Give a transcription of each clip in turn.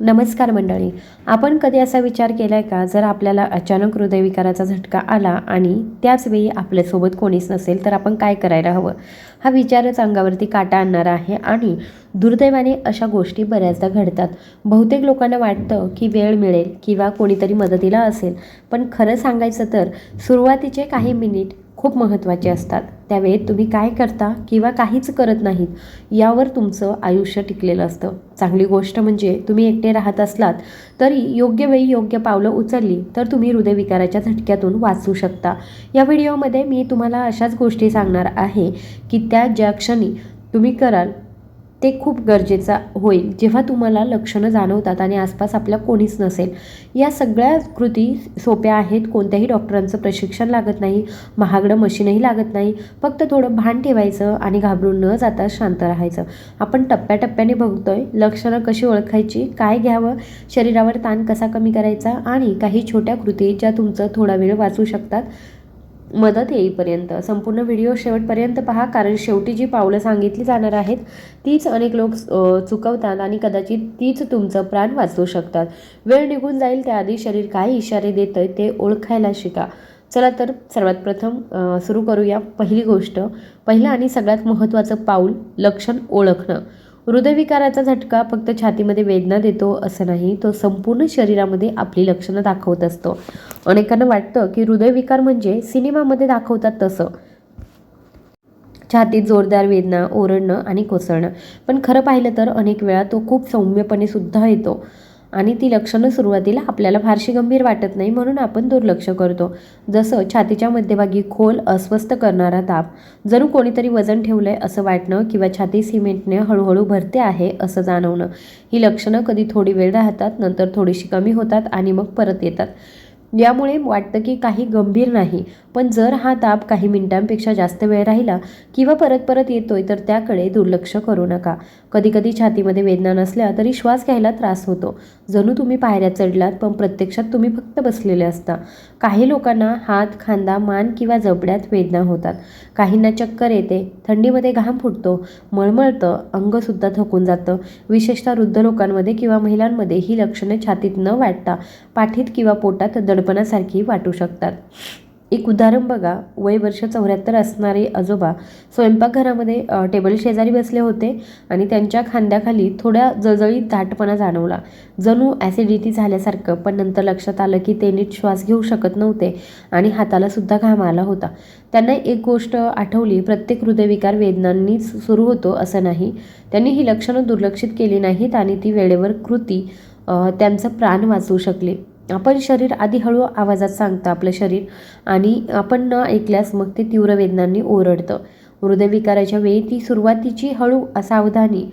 नमस्कार मंडळी. आपण कधी असा विचार केला आहे का? जर आपल्याला अचानक हृदयविकाराचा झटका आला आणि त्याच वेळी आपल्यासोबत कोणीच नसेल तर आपण काय करायला हवं? हा विचारच अंगावरती काटा आणणारा आहे आणि दुर्दैवाने अशा गोष्टी बऱ्याचदा घडतात. बहुतेक लोकांना वाटतं की वेळ मिळेल किंवा कोणीतरी मदतीला असेल. पण खरं सांगायचं तर सुरुवातीचे काही मिनिट खूप महत्त्वाचे असतात. त्यावेळेत तुम्ही काय करता किंवा काहीच करत नाहीत यावर तुमचं आयुष्य टिकलेलं असतं. चांगली गोष्ट म्हणजे तुम्ही एकटे राहत असलात तरी योग्य वेळी योग्य पावलं उचलली तर तुम्ही हृदयविकाराच्या झटक्यातून वाचू शकता. या व्हिडिओमध्ये मी तुम्हाला अशाच गोष्टी सांगणार आहे की त्या ज्या क्षणी तुम्ही कराल ते खूप गरजेचं होईल. जेव्हा तुम्हाला लक्षणं जाणवतात आणि आसपास आपल्या कोणीच नसेल या सगळ्या कृती सोप्या आहेत. कोणत्याही डॉक्टरांचं प्रशिक्षण लागत नाही महागडं मशीनही लागत नाही. फक्त थोडं भान ठेवायचं आणि घाबरून न जाता शांत राहायचं. आपण टप्प्याटप्प्याने बघतोय लक्षणं कशी ओळखायची काय घ्यावं शरीरावर ताण कसा कमी करायचा आणि काही छोट्या कृती ज्या तुमचं थोडा वेळ वाचू शकतात मदत येईपर्यंत संपूर्ण व्हिडिओ शेवटपर्यंत पहा कारण शेवटी जी पावलं सांगितली जाणार आहेत तीच अनेक लोक चुकवतात आणि कदाचित तीच तुमचं प्राण वाचवू शकतात. वेळ निघून जाईल त्याआधी शरीर काय इशारे देतं ते ओळखायला शिका. चला तर सर्वात प्रथम सुरू करूया पहिली गोष्ट. पहिलं आणि सगळ्यात महत्त्वाचं पाऊल लक्षण ओळखणं. हृदयविकाराचा झटका फक्त छातीमध्ये वेदना देतो असं नाही तो संपूर्ण शरीरामध्ये आपली लक्षणं दाखवत असतो. अनेकांना वाटतं की हृदयविकार म्हणजे सिनेमामध्ये दाखवतात तसं. छातीत जोरदार वेदना ओरडणं आणि कोसळणं. पण खरं पाहिलं तर अनेक वेळा तो खूप सौम्यपणे सुद्धा येतो. आणि ती लक्षणं सुरुवातीला आपल्याला फारशी गंभीर वाटत नाही म्हणून आपण दुर्लक्ष करतो. जसं छातीच्या मध्यभागी खोल अस्वस्थ करणारा ताप जणू कोणीतरी वजन ठेवलं आहे असं वाटणं किंवा छाती सिमेंटने हळूहळू भरते आहे असं जाणवणं. ही लक्षणं कधी थोडी वेळ राहतात नंतर थोडीशी कमी होतात आणि मग परत येतात. यामुळे वाटतं की काही गंभीर नाही. पण जर हा ताप काही मिनिटांपेक्षा जास्त वेळ राहिला किंवा परत परत येतोय तर त्याकडे दुर्लक्ष करू नका. कधीकधी छातीमध्ये वेदना नसल्या तरी श्वास घ्यायला त्रास होतो. जणू तुम्ही पायऱ्या चढलात पण प्रत्यक्षात तुम्ही फक्त बसलेले असता. काही लोकांना हात खांदा मान किंवा जबड्यात वेदना होतात. काहींना चक्कर येते थंडीमध्ये घाम फुटतो मळमळतं अंगसुद्धा थकून जातं. विशेषतः वृद्ध लोकांमध्ये किंवा महिलांमध्ये ही लक्षणे छातीत न वाटता पाठीत किंवा पोटात कल्पनासारखी वाटू शकतात. एक उदाहरण बघा. वय वर्ष चौऱ्याहत्तर असणारे आजोबा स्वयंपाकघरामध्ये टेबल शेजारी बसले होते आणि त्यांच्या खांद्याखाली थोड्या जळजळीत दाटपणा जाणवला. जणू ॲसिडिटी झाल्यासारखं पण नंतर लक्षात आलं की ते नीट श्वास घेऊ शकत नव्हते आणि हातालासुद्धा घाम आला होता. त्यांना एक गोष्ट आठवली प्रत्येक हृदयविकार वेदनांनी सुरू होतो असं नाही. त्यांनी ही लक्षणं दुर्लक्षित केली नाहीत आणि ती वेळेवर कृती त्यांचं प्राण वाचवू शकले. आपण शरीर आधी हळू आवाजात सांगतं आपलं शरीर आणि आपण न ऐकल्यास मग ते तीव्र वेदनांनी ओरडतं. हृदयविकाराच्या वेळी ती सुरुवातीची हळू असावधानी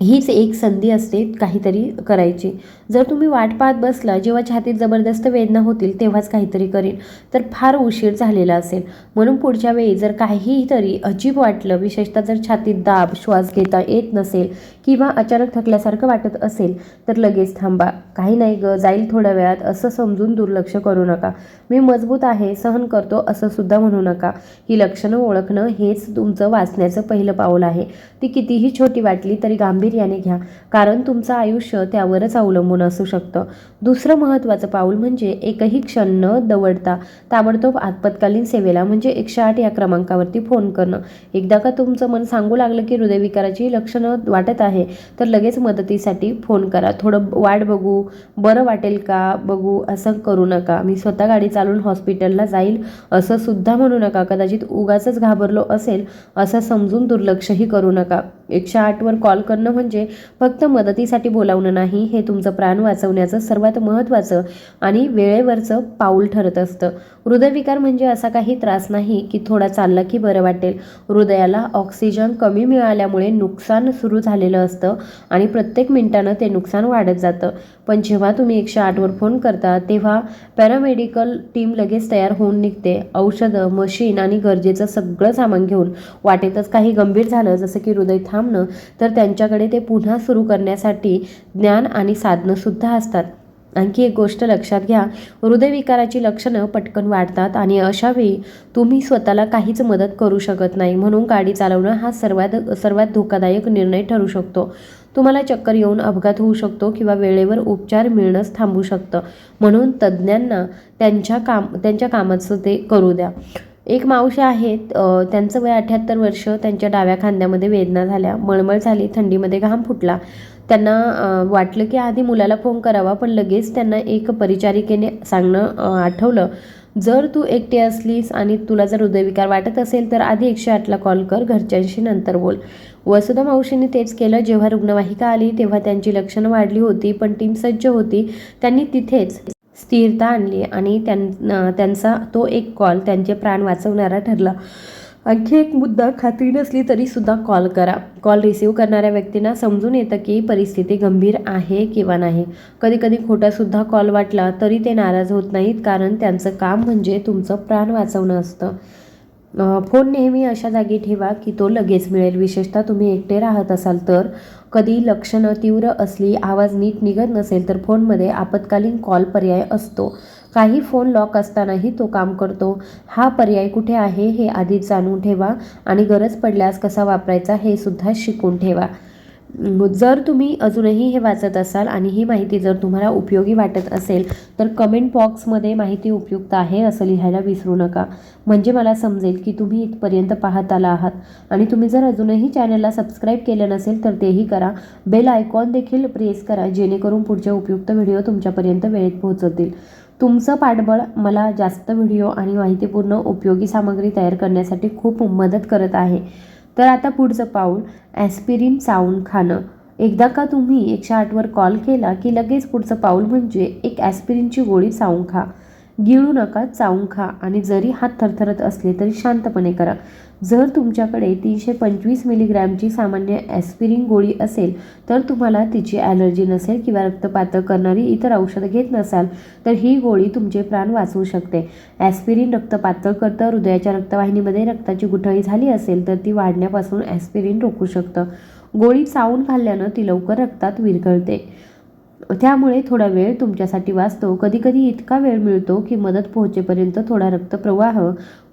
हीच एक संधी असते काहीतरी करायची. जर तुम्ही वाट पाहत बसला जेव्हा छातीत जबरदस्त वेदना होतील तेव्हाच काहीतरी करीन तर फार उशीर झालेला असेल. म्हणून पुढच्या वेळी जर काहीही तरी अजीब वाटलं विशेषतः जर छातीत दाब श्वास घेता येत नसेल किंवा अचानक थकल्यासारखं वाटत असेल तर लगेच थांबा. काही नाही ग जाईल थोड्या वेळात असं समजून दुर्लक्ष करू नका. मी मजबूत आहे सहन करतो असं सुद्धा म्हणू नका. ही लक्षणं ओळखणं हेच तुमचं वाचण्याचं पहिलं पाऊल आहे. ती कितीही छोटी वाटली तरी गांभीर्याने घ्या. कारण तुमचं आयुष्य त्यावरच अवलंबून असू शकतं. दुसरं महत्त्वाचं पाऊल म्हणजे एकही क्षण न दवडता ताबडतोब आपत्कालीन सेवेला म्हणजे एकशे आठ या क्रमांकावरती फोन करणं. एकदा का तुमचं मन सांगू लागलं की हृदयविकाराची लक्षणं वाटत आहे आहे तर लगेच मदतीसाठी फोन करा. थोडं वाट बघू बरं वाटेल का बघू असं करू नका. मी स्वतः गाडी चालवून हॉस्पिटलला जाईल असं सुद्धा म्हणू नका. कदाचित उगाचच घाबरलो असेल असं समजून दुर्लक्षही करू नका. एकशे आठवर कॉल करणं म्हणजे फक्त मदतीसाठी बोलावणं नाही हे तुमचं प्राण वाचवण्याचं सर्वात महत्त्वाचं आणि वेळेवरचं पाऊल ठरत असतं. हृदयविकार म्हणजे असा काही त्रास नाही की थोडा चालला की बरं वाटेल. हृदयाला ऑक्सिजन कमी मिळाल्यामुळे नुकसान सुरू झालेलं असतं आणि प्रत्येक मिनिटानं ते नुकसान वाढत जातं. पण जेव्हा तुम्ही एकशे आठवर फोन करता तेव्हा पॅरामेडिकल टीम लगेच तयार होऊन निघते. औषधं मशीन आणि गरजेचं सगळं सामान घेऊन वाटेतच काही गंभीर झालं जसं की हृदय थांबणं तर त्यांच्याकडे ते पुन्हा सुरू करण्यासाठी ज्ञान आणि साधनंसुद्धा असतात. आणखी एक गोष्ट लक्षात घ्या हृदयविकाराची लक्षणं पटकन वाढतात आणि अशावेळी तुम्ही स्वतःला काहीच मदत करू शकत नाही म्हणून गाडी चालवणं हा सर्वात सर्वात धोकादायक निर्णय ठरू शकतो. तुम्हाला चक्कर येऊन अपघात होऊ शकतो किंवा वेळेवर उपचार मिळणंच थांबू शकतं. म्हणून तज्ज्ञांना त्यांच्या काम त्यांच्या कामाचं ते करू द्या. एक मावशी आहेत त्यांचं वय अठ्याहत्तर वर्ष त्यांच्या डाव्या खांद्यामध्ये वेदना झाल्या मळमळ झाली थंडीमध्ये घाम फुटला. त्यांना वाटलं की आधी मुलाला फोन करावा पण लगेच त्यांना एक परिचारिकेने सांगणं आठवलं. जर तू एकटी असलीस आणि तुला जर हृदयविकार वाटत असेल तर आधी एकशे आठला कॉल कर घरच्यांशी नंतर बोल. वसुधा मावशींनी तेच केलं. जेव्हा रुग्णवाहिका आली तेव्हा त्यांची लक्षणं वाढली होती पण टीम सज्ज होती. त्यांनी तिथेच स्थिरता आणली आणि त्यां त्यांचा तो एक कॉल त्यांचे प्राण वाचवणारा ठरला. आणखी एक मुद्दा खात्री नसली तरी सुद्धा कॉल करा. कॉल रिसीव्ह करणाऱ्या व्यक्तींना समजून येतं की परिस्थिती गंभीर आहे किंवा नाही. कधी कधी खोटासुद्धा कॉल वाटला तरी ते नाराज होत नाहीत कारण त्यांचं काम म्हणजे तुमचं प्राण वाचवणं असतं. फोन नेहमी अशा जागी ठेवा की तो लगेच मिळेल. विशेषतः तुम्ही एकटे राहत असाल तर कधी लक्षणं तीव्र असली आवाज नीट निघत नसेल तर फोनमध्ये आपत्कालीन कॉल पर्याय असतो. काही फोन लॉक असतानाही तो काम करतो. हा पर्याय कुठे आहे हे आधीच जाणून ठेवा आणि गरज पडल्यास कसा वापरायचा हे सुद्धा शिकून ठेवा. जर तुम्ही अजूनही हे वाचत असाल आणि ही माहिती जर तुम्हाला उपयोगी वाटत असेल तर कमेंट बॉक्समध्ये माहिती उपयुक्त आहे असं लिहायला विसरू नका. म्हणजे मला समजेल की तुम्ही इथपर्यंत पाहत आला आहात. आणि तुम्ही जर अजूनही चॅनलला सबस्क्राईब केलं नसेल तर तेही करा. बेल आयकॉन देखील प्रेस करा जेणेकरून पुढचे उपयुक्त व्हिडिओ तुमच्यापर्यंत वेळेत पोहोचतील. तुमचं पाठबळ मला जास्त व्हिडिओ आणि माहितीपूर्ण उपयोगी सामग्री तयार करण्यासाठी खूप मदत करत आहे. तर आता पुढचं पाऊल ॲस्पिरिन चावून खाणं. एकदा का तुम्ही एकशे आठवर कॉल केला की लगेच पुढचं पाऊल म्हणजे एक ॲस्पिरिनची गोळी चावून खा. गिळू नका चावून खा आणि जरी हात थरथरत असले तरी शांतपणे करा. जर तुमच्याकडे तीनशे पंचवीस मिलीग्रॅमची सामान्य ॲस्पिरिन गोळी असेल तर तुम्हाला तिची ॲलर्जी नसेल किंवा रक्तपातळ करणारी इतर औषधं घेत नसाल तर ही गोळी तुमचे प्राण वाचवू शकते. ॲस्पिरिन रक्तपातळ करतं हृदयाच्या रक्तवाहिनीमध्ये रक्ताची गुठळी झाली असेल तर ती वाढण्यापासून ॲस्पिरिन रोखू शकतं. गोळी चावून खाल्ल्यानं ती लवकर रक्तात विरघळते. त्यामुळे थोडा वेळ तुमच्यासाठी वाचतो. कधीकधी इतका वेळ मिळतो की मदत पोहोचेपर्यंत थोडा रक्तप्रवाह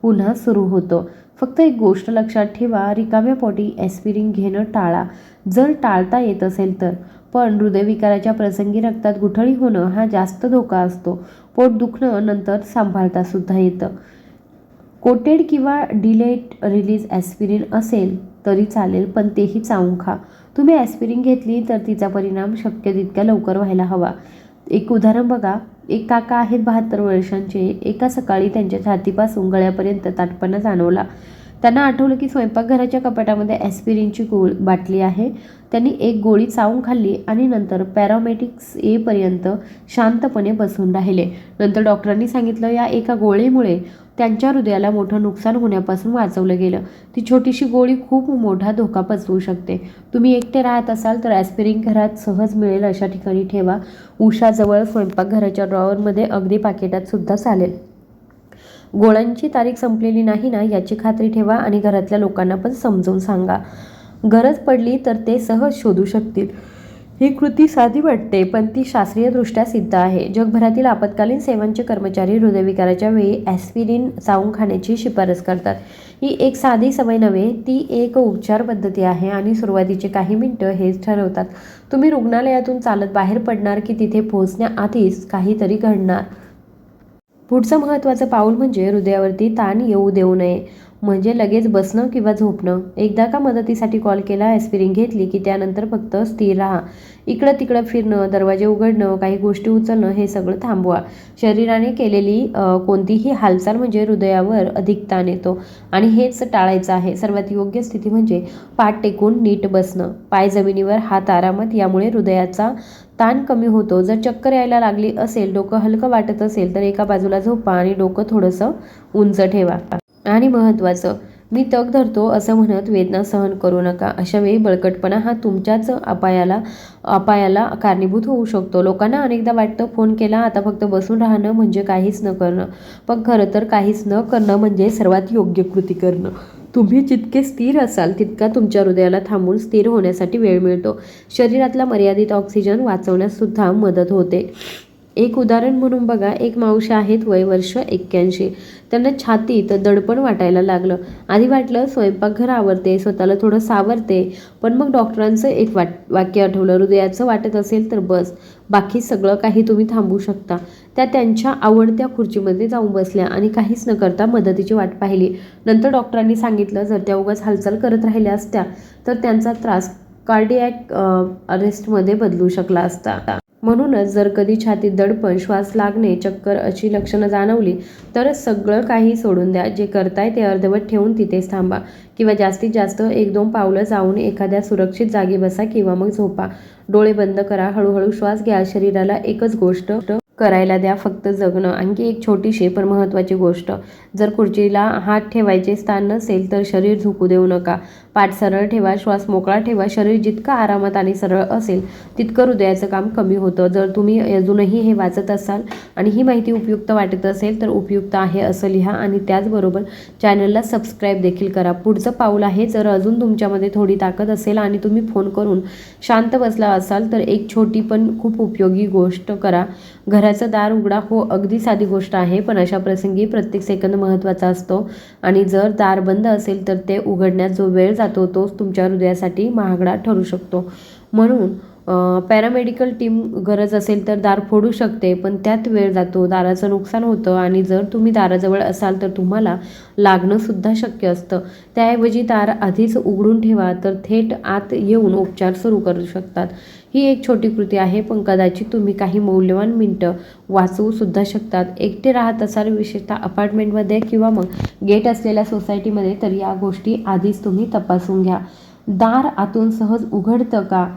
पुन्हा सुरू होतो. फक्त एक गोष्ट लक्षात ठेवा रिकाम्या पोटी ॲस्पिरिन घेणं टाळा. जर टाळता येत असेल तर. पण हृदयविकाराच्या प्रसंगी रक्तात गुठळी होणं हा जास्त धोका असतो. पोट दुखणं नंतर सांभाळता सुद्धा येतं. कोटेड किंवा डिलेट रिलीज ॲस्पिरिन असेल तरी चालेल पण तेही चावून खा. तुम्ही ॲस्पिरिन घेतली तर तिचा परिणाम शक्य तितक्या लवकर व्हायला हवा. एक उदाहरण बघा. एक काका आहेत बहात्तर वर्षांचे. एका सकाळी त्यांच्या छातीपासून गळ्यापर्यंत ताटपणा जाणवला. त्यांना आठवलं की स्वयंपाकघराच्या कपाटामध्ये ॲस्पिरिनची गोळ बाटली आहे. त्यांनी एक गोळी चावून खाल्ली आणि नंतर पॅरामेटिक्स येईपर्यंत शांतपणे बसून राहिले. नंतर डॉक्टरांनी सांगितलं या एका गोळीमुळे त्यांच्या हृदयाला मोठं नुकसान होण्यापासून वाचवलं गेलं. ती छोटीशी गोळी खूप मोठा धोका पचवू शकते. तुम्ही एकटे राहत असाल तर ॲस्पिरिन घरात सहज मिळेल अशा ठिकाणी ठेवा. उषाजवळ स्वयंपाकघराच्या ड्रॉवरमध्ये अगदी पाकिटात सुद्धा चालेल. गोळ्यांची तारीख संपलेली नाही ना याची खात्री ठेवा आणि घरातल्या लोकांना पण समजून सांगा. गरज पडली तर ते सहज शोधू शकतील. ही कृती साधी वाटते पण ती शास्त्रीयदृष्ट्या सिद्ध आहे. जगभरातील आपत्कालीन सेवांचे कर्मचारी हृदयविकाराच्या वेळी ॲस्पिरिन चावून खाण्याची शिफारस करतात. ही एक साधी सवय नव्हे ती एक उपचार पद्धती आहे आणि सुरुवातीचे काही मिनटं हेच ठरवतात. तुम्ही रुग्णालयातून चालत बाहेर पडणार की तिथे पोहोचण्याआधीच काहीतरी घडणार. पुढचं महत्त्वाचं पाऊल म्हणजे हृदयावरती ताण येऊ देऊ नये. म्हणजे लगेच बसणं किंवा झोपणं? एकदा का मदतीसाठी कॉल केला? ॲस्पिरिन घेतली की त्यानंतर फक्त स्थिर राहा. इकडं तिकडं फिरणं दरवाजे उघडणं काही गोष्टी उचलणं हे सगळं थांबवा. शरीराने केलेली कोणतीही हालचाल म्हणजे हृदयावर अधिक ताण येतो. आणि हेच टाळायचं आहे. सर्वात योग्य स्थिती म्हणजे पाठ टेकून नीट बसणं. पाय जमिनीवर हात आरामात यामुळे हृदयाचा ताण कमी होतो. जर चक्कर यायला लागली असेल डोकं हलकं वाटत असेल तर एका बाजूला झोपा आणि डोकं थोडंसं उंच ठेवा. आणि महत्त्वाचं मी तग धरतो असं म्हणत वेदना सहन करू नका. अशा वेळी बळकटपणा हा तुमच्याच अपायाला अपायाला कारणीभूत होऊ शकतो. लोकांना अनेकदा वाटतं फोन केला आता फक्त बसून राहणं म्हणजे काहीच न करणं. पण खरं तर काहीच न करणं म्हणजे सर्वात योग्य कृती करणं. तुम्ही जितके स्थिर असाल तितका तुमच्या हृदयाला थांबून स्थिर होण्यासाठी वेळ मिळतो. शरीरातला मर्यादित ऑक्सिजन वाचवण्यास सुद्धा मदत होते. एक उदाहरण म्हणून बघा एक मावशी आहेत वय वर्ष एक्क्याऐंशी. त्यांना छातीत दडपण वाटायला लागलं. आधी वाटलं स्वयंपाकघर आवरते स्वतःला थोडं सावरते पण मग डॉक्टरांचं एक वाट वाक्य आठवलं. हृदयाचं वाटत असेल तर बस बाकी सगळं काही तुम्ही थांबवू शकता. त्या त्यांच्या आवडत्या खुर्चीमध्ये जाऊन बसल्या आणि काहीच न करता मदतीची वाट पाहिली. नंतर डॉक्टरांनी सांगितलं जर त्या उगाच हालचाल करत राहिल्या असत्या तर त्यांचा त्रास कार्डिॲक अरेस्टमध्ये बदलू शकला असता. म्हणूनच जर कधी छातीत दडपण श्वास लागणे चक्कर अशी लक्षणं जाणवली तर सगळं काही सोडून द्या. जे करताय ते अर्धवट ठेवून तिथेच थांबा. किंवा जास्तीत जास्त एक दोन पावलं जाऊन एखाद्या सुरक्षित जागी बसा किंवा मग झोपा. डोळे बंद करा. हळूहळू श्वास घ्या. शरीराला एकच गोष्ट करायला द्या. फक्त जगणं. आणखी एक छोटीशी पण महत्त्वाची गोष्ट. जर खुर्चीला हात ठेवायचे स्थान नसेल तर शरीर झुकू देऊ नका. पाठ सरळ ठेवा श्वास मोकळा ठेवा शरीर जितकं आरामात आणि सरळ असेल तितकं हृदयाचं काम कमी होतं. जर तुम्ही अजूनही हे वाचत असाल आणि ही माहिती उपयुक्त वाटत असेल तर उपयुक्त आहे असं लिहा आणि त्याचबरोबर चॅनलला सबस्क्राईब देखील करा. पुढचं पाऊल आहे जर अजून तुमच्यामध्ये थोडी ताकद असेल आणि तुम्ही फोन करून शांत बसला असाल तर एक छोटी पण खूप उपयोगी गोष्ट करा. घराचं दार उघडा हो अगदी साधी गोष्ट आहे पण अशा प्रसंगी प्रत्येक सेकंद महत्त्वाचा असतो. आणि जर दार बंद असेल तर ते उघडण्यात जो वेळ जातो तोच तुमच्या हृदयासाठी महागडा ठरू शकतो. म्हणून पॅरामेडिकल टीम गरज असेल तर दार फोडू शकते पण त्यात वेळ जातो दाराचं नुकसान होतं आणि जर तुम्ही दाराजवळ असाल तर तुम्हाला लागणंसुद्धा शक्य असतं. त्याऐवजी दार आधीच उघडून ठेवा तर थेट आत येऊन उपचार सुरू करू शकतात. ही एक छोटी कृती आहे पण कदाचित तुम्ही काही मौल्यवान मिनटं वाचवू सुद्धा शकतात. एकटे राहत असाल विशेषतः अपार्टमेंटमध्ये किंवा मग गेट असलेल्या सोसायटीमध्ये तर या गोष्टी आधीच तुम्ही तपासून घ्या. दार आतून सहज उघडतं का?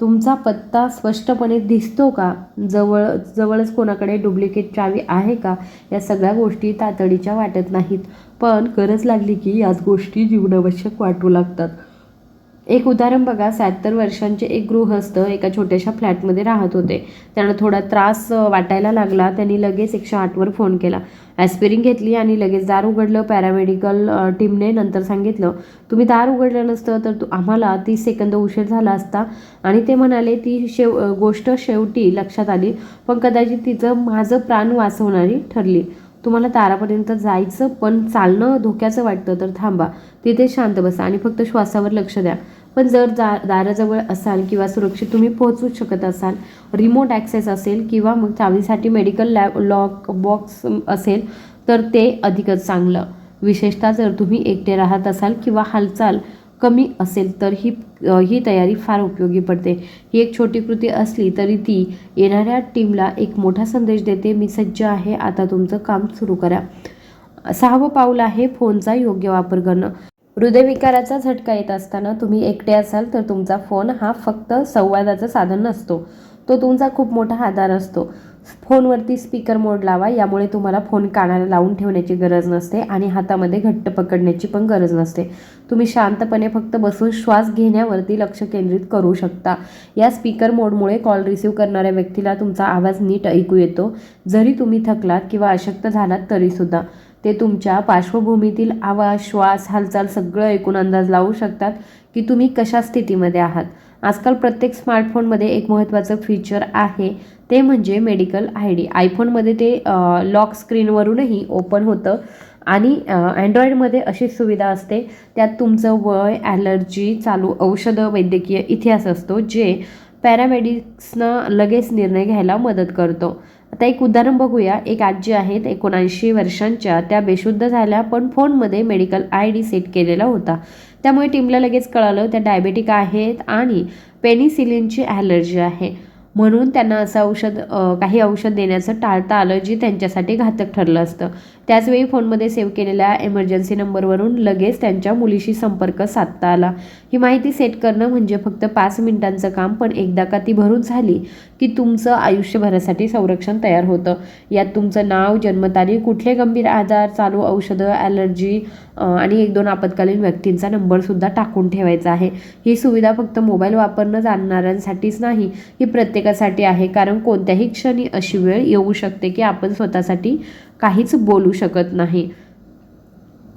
तुमचा पत्ता स्पष्टपणे दिसतो का? जवळ जवळच कोणाकडे डुप्लिकेट चावी आहे का? या सगळ्या गोष्टी तातडीच्या वाटत नाहीत. पण गरज लागली की याच गोष्टी जीवनावश्यक वाटू लागतात. एक उदाहरण बघा सत्तर वर्षांचे एक गृहस्थ एका छोट्याशा फ्लॅटमध्ये राहत होते. त्यांना थोडा त्रास वाटायला लागला. त्यांनी लगेच एकशे आठवर फोन केला. ॲस्पिरिन घेतली आणि लगेच दार उघडलं. पॅरामेडिकल टीमने नंतर सांगितलं तुम्ही दार उघडलं नसतं तर तू आम्हाला तीस सेकंद उशीर झाला असता. आणि ते म्हणाले ती शेव गोष्ट शेवटी लक्षात आली पण कदाचित तिचं माझं प्राण वाचवणारी ठरली. तुम्हाला दारापर्यंत जायचं पण चालणं धोक्याचं वाटतं तर थांबा. तिथे शांत बसा आणि फक्त श्वासावर लक्ष द्या. पण जर दा दाराजवळ असाल किंवा सुरक्षित तुम्ही पोहोचू शकत असाल रिमोट ॲक्सेस असेल किंवा मग चावीसाठी मेडिकल लॅब लॉक बॉक्स असेल तर ते अधिकच चांगलं. विशेषतः जर तुम्ही एकटे राहत असाल किंवा हालचाल कमी असेल तर ही ही तयारी फार उपयोगी पडते. ही एक छोटी कृती असली तरी ती येणाऱ्या टीमला एक मोठा संदेश देते मी सज्ज आहे आता तुमचं काम सुरू करा. सहावं पाऊल आहे फोनचा योग्य वापर करणं. हृदयविकाराचा झटका येत असताना तुम्ही एकटे असाल तर तुमचा फोन हा फक्त संवादाचं साधन नसतो. तो तुमचा खूप मोठा आधार असतो. फोनवरती स्पीकर मोड लावा यामुळे तुम्हाला फोन कानाला लावून ठेवण्याची गरज नसते आणि हातामध्ये घट्ट पकडण्याची पण गरज नसते. तुम्ही शांतपणे फक्त बसून श्वास घेण्यावरती लक्ष केंद्रित करू शकता. या स्पीकर मोडमुळे कॉल रिसीव्ह करणाऱ्या व्यक्तीला तुमचा आवाज नीट ऐकू येतो. जरी तुम्ही थकलात किंवा अशक्त झालात तरीसुद्धा. ते तुमच्या पार्श्वभूमीतील आवाज श्वास हालचाल सगळं ऐकून अंदाज लावू शकतात की तुम्ही कशा स्थितीमध्ये आहात. आजकाल प्रत्येक स्मार्टफोनमध्ये एक महत्त्वाचं फीचर आहे ते म्हणजे मेडिकल आय डी आयफोनमध्ये ते लॉक स्क्रीनवरूनही ओपन होतं आणि अँड्रॉईडमध्ये अशी सुविधा असते त्यात तुमचं वय ॲलर्जी चालू औषधं वैद्यकीय इतिहास असतो जे पॅरामेडिक्सनं लगेच निर्णय घ्यायला मदत करतो. आता एक उदाहरण बघूया. एक आजी आहेत एकोणऐंशी वर्षांच्या. त्या बेशुद्ध झाल्या पण फोनमध्ये मेडिकल आय डी सेट केलेला होता. त्यामुळे टीमला लगेच कळालं त्या डायबेटिक आहेत आणि पेनिसिलिनची ॲलर्जी आहे. म्हणून त्यांना असं औषध काही औषध देण्याचं टाळता आलं जे त्यांच्यासाठी घातक ठरलं असतं. त्याचवेळी फोनमध्ये सेव्ह केलेल्या एमर्जन्सी नंबरवरून लगेच त्यांच्या मुलीशी संपर्क साधता आला. ही माहिती सेट करणं म्हणजे फक्त पाच मिनिटांचं काम पण एकदा का ती भरून झाली की तुमचं आयुष्यभरासाठी संरक्षण तयार होतं. यात तुमचं नाव जन्मतारीख कुठले गंभीर आजार चालू औषधं ॲलर्जी आणि एक दोन आपत्कालीन व्यक्तींचा नंबरसुद्धा टाकून ठेवायचा आहे. ही सुविधा फक्त मोबाईल वापरणं जाणणाऱ्यांसाठीच नाही ही प्रत्येकासाठी आहे. कारण कोणत्याही क्षणी अशी वेळ येऊ शकते की आपण स्वतःसाठी काहीच बोलू शकत नाही.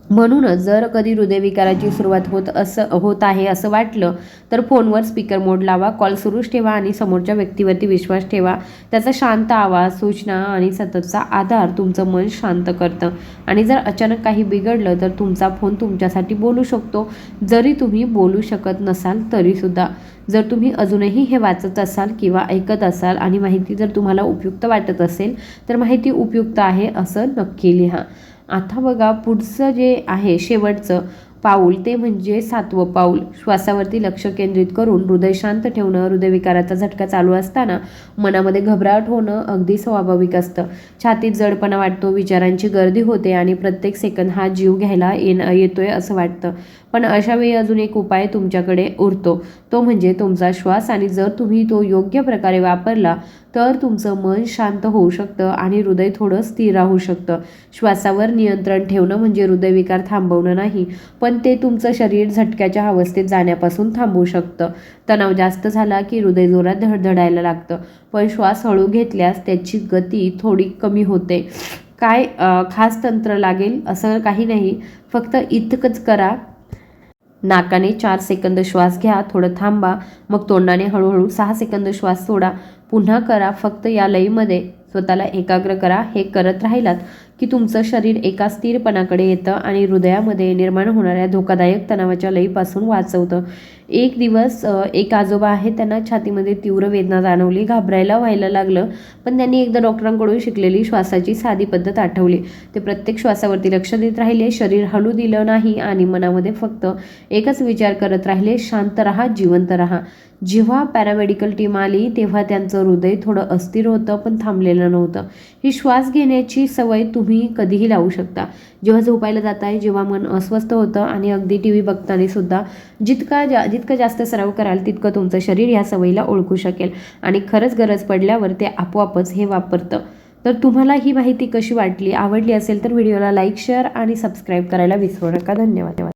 म्हणूनच जर कधी हृदयविकाराची सुरुवात होत असं होत आहे असं वाटलं तर फोनवर स्पीकर मोड लावा कॉल सुरूच ठेवा आणि समोरच्या व्यक्तीवरती विश्वास ठेवा. त्याचा शांत आवाज सूचना आणि सततचा आधार तुमचं मन शांत करतं. आणि जर अचानक काही बिघडलं तर तुमचा फोन तुमच्यासाठी बोलू शकतो. जरी तुम्ही बोलू शकत नसाल तरीसुद्धा. जर तुम्ही अजूनही हे वाचत असाल किंवा ऐकत असाल आणि माहिती जर तुम्हाला उपयुक्त वाटत असेल तर माहिती उपयुक्त आहे असं नक्की लिहा. आता बघा पुढचं जे आहे शेवटचं पाऊल ते म्हणजे सातवं पाऊल. श्वासावरती लक्ष केंद्रित करून हृदय शांत ठेवणं हृदयविकाराचा झटका चालू असताना मनामध्ये घबराट होणं अगदी स्वाभाविक असतं. छातीत जडपणा वाटतो विचारांची गर्दी होते आणि प्रत्येक सेकंद हा जीव घ्यायला येण येतोय असं वाटतं. पण अशावेळी अजून एक उपाय तुमच्याकडे उरतो. तो म्हणजे तुमचा श्वास आणि जर तुम्ही तो योग्य प्रकारे वापरला तर तुमचं मन शांत होऊ शकतं आणि हृदय थोडं स्थिर राहू शकतं. श्वासावर नियंत्रण ठेवणं म्हणजे हृदयविकार थांबवणं नाही पण ते तुमचं शरीर झटक्याच्या अवस्थेत जाण्यापासून थांबवू शकतं. तणाव जास्त झाला की हृदय जोरात धडधडायला लागतं पण श्वास हळू घेतल्यास त्याची गती थोडी कमी होते. काय खास तंत्र लागेल असं काही नाही फक्त इतकंच करा. नाकाने चार सेकंद श्वास घ्या थोडं थांबा मग तोंडाने हळूहळू सहा सेकंद श्वास सोडा. पुन्हा करा फक्त या लईमध्ये स्वतःला एकाग्र करा हे करत राहिलात. की तुमचं शरीर एका स्थिरपणाकडे येतं आणि हृदयामध्ये निर्माण होणाऱ्या धोकादायक तणावाच्या लईपासून वाचवतं. एक दिवस एक आजोबा आहेत त्यांना छातीमध्ये तीव्र वेदना जाणवली घाबरायला व्हायला लागलं पण त्यांनी एकदा डॉक्टरांकडून शिकलेली श्वासाची साधी पद्धत आठवली. ते प्रत्येक श्वासावरती लक्ष देत राहिले शरीर हलू दिलं नाही आणि मनामध्ये फक्त एकच विचार करत राहिले शांत रहा जिवंत रहा. जेव्हा पॅरामेडिकल टीम आली तेव्हा त्यांचं हृदय थोडं अस्थिर होतं पण थांबलेलं नव्हतं. ही श्वास घेण्याची सवय तुम्ही तुम्ही कधीही लावू शकता. जेव्हा झोपायला जाताय जेव्हा मन अस्वस्थ होतं आणि अगदी टी व्ही बघताना सुद्धा जितका जा जितकं जास्त सराव कराल तितकं तुमचं शरीर ह्या सवयीला ओळखू शकेल. आणि खरंच गरज पडल्यावर ते आपोआपच हे वापरतं. तर तुम्हाला ही माहिती कशी वाटली आवडली असेल तर व्हिडिओला लाईक शेअर आणि सबस्क्राईब करायला विसरू नका. धन्यवाद.